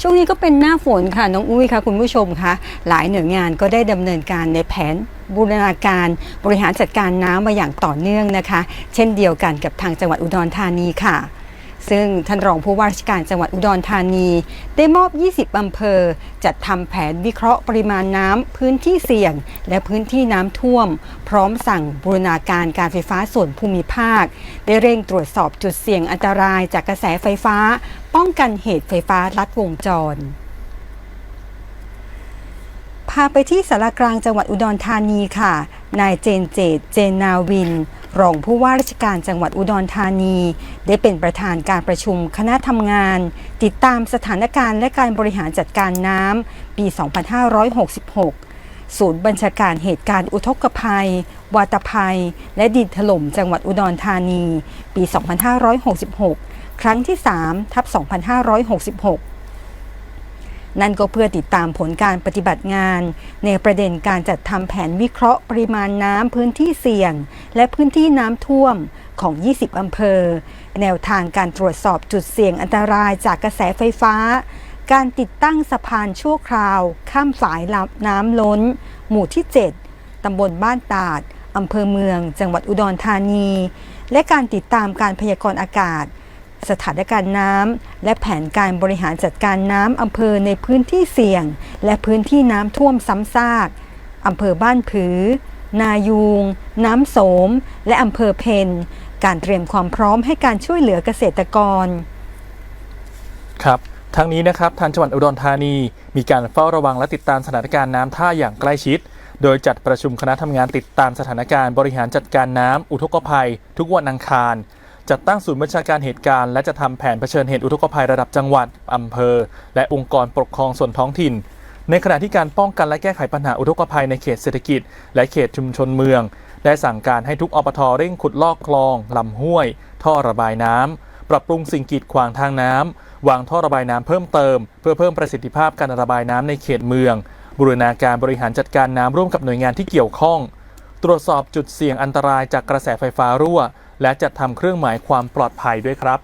ช่วงนี้ก็เป็นหน้าฝนค่ะน้องอุ้ยค่ะคุณผู้ชมคะหลายหน่วยงานก็ได้ดำเนินการในแผนบูรณาการบริหารจัดการน้ำมาอย่างต่อเนื่องนะคะ เช่นเดียวกันกับทางจังหวัดอุดรธานีค่ะ ซึ่งท่านรองผู้ว่าราชการจังหวัดอุดรธานี ได้มอบ 20 อำเภอ จัดทำแผนวิเคราะห์ปริมาณน้ำพื้นที่เสี่ยง และพื้นที่น้ำท่วม พร้อมสั่งบูรณาการการไฟฟ้าส่วนภูมิภาค ได้เร่งตรวจสอบจุดเสี่ยงอันตรายจากกระแสไฟฟ้า ป้องกันเหตุไฟฟ้าลัดวงจรพาไปที่สารกลางจังหวัดอุดรธานีค่ะ นายเจนเจต เจนนาวิน รองผู้ว่าราชการจังหวัดอุดรธานี ได้เป็นประธานการประชุมคณะทำงาน ติดตามสถานการณ์และการบริหารจัดการน้ำปี 2566 ศูนย์บัญชาการเหตุการณ์อุทกภัย วาตภัย และดินถล่มจังหวัดอุดรธานี ปี 2566 ครั้งที่ 3 ทับ 2566 นั่นก็เพื่อติดตามผลการปฏิบัติงาน ในประเด็นการจัดทำแผนวิเคราะห์ปริมาณน้ำพื้นที่เสี่ยง และพื้นที่น้ำท่วมของ 20 อำเภอ แนวทางการตรวจสอบจุดเสี่ยงอันตรายจากกระแสไฟฟ้า การติดตั้งสะพานชั่วคราว ข้ามฝายลำน้ำล้น หมู่ที่ 7 ตำบลบ้านตาด อำเภอเมือง จังหวัดอุดรธานี และการติดตามการพยากรณ์อากาศ สถานการณ์น้ำและแผนการบริหารจัดการน้ำอำเภอในพื้นที่เสี่ยง และพื้นที่น้ำท่วมซ้ำซากอำเภอบ้านผือ นายูง น้ำโสม และอำเภอเพนการเตรียมความพร้อมให้การช่วยเหลือเกษตรกร ครับ ทั้งนี้นะครับทางจังหวัดอุดรธานี มีการเฝ้าระวังและติดตามสถานการณ์น้ำท่าอย่างใกล้ชิด โดยจัดประชุมคณะทำงานติดตามสถานการณ์บริหารจัดการน้ำอุทกภัย ทุกวันอังคาร จัดตั้งศูนย์บัญชาการเหตุการณ์และจะทำแผนเผชิญเหตุอุทกภัยระดับจังหวัดอำเภอ และองค์กรปกครองส่วนท้องถิ่น ในขณะที่การป้องกันและแก้ไขปัญหาอุทกภัยในเขตเศรษฐกิจ และเขตชุมชนเมือง ได้สั่งการให้ทุกอปทเร่งขุดลอกคลองลำห้วย ท่อระบายน้ำปรับปรุงสิ่งกีดขวางทางน้ำวางท่อระบายน้ำเพิ่มเติม เพื่อเพิ่มประสิทธิภาพการระบายน้ำในเขตเมือง บูรณาการบริหารจัดการน้ำร่วมกับหน่วยงานที่เกี่ยวข้อง ตรวจสอบจุดเสี่ยงอันตรายจากกระแสไฟฟ้ารั่ว และจัดทำเครื่องหมายความปลอดภัยด้วยครับ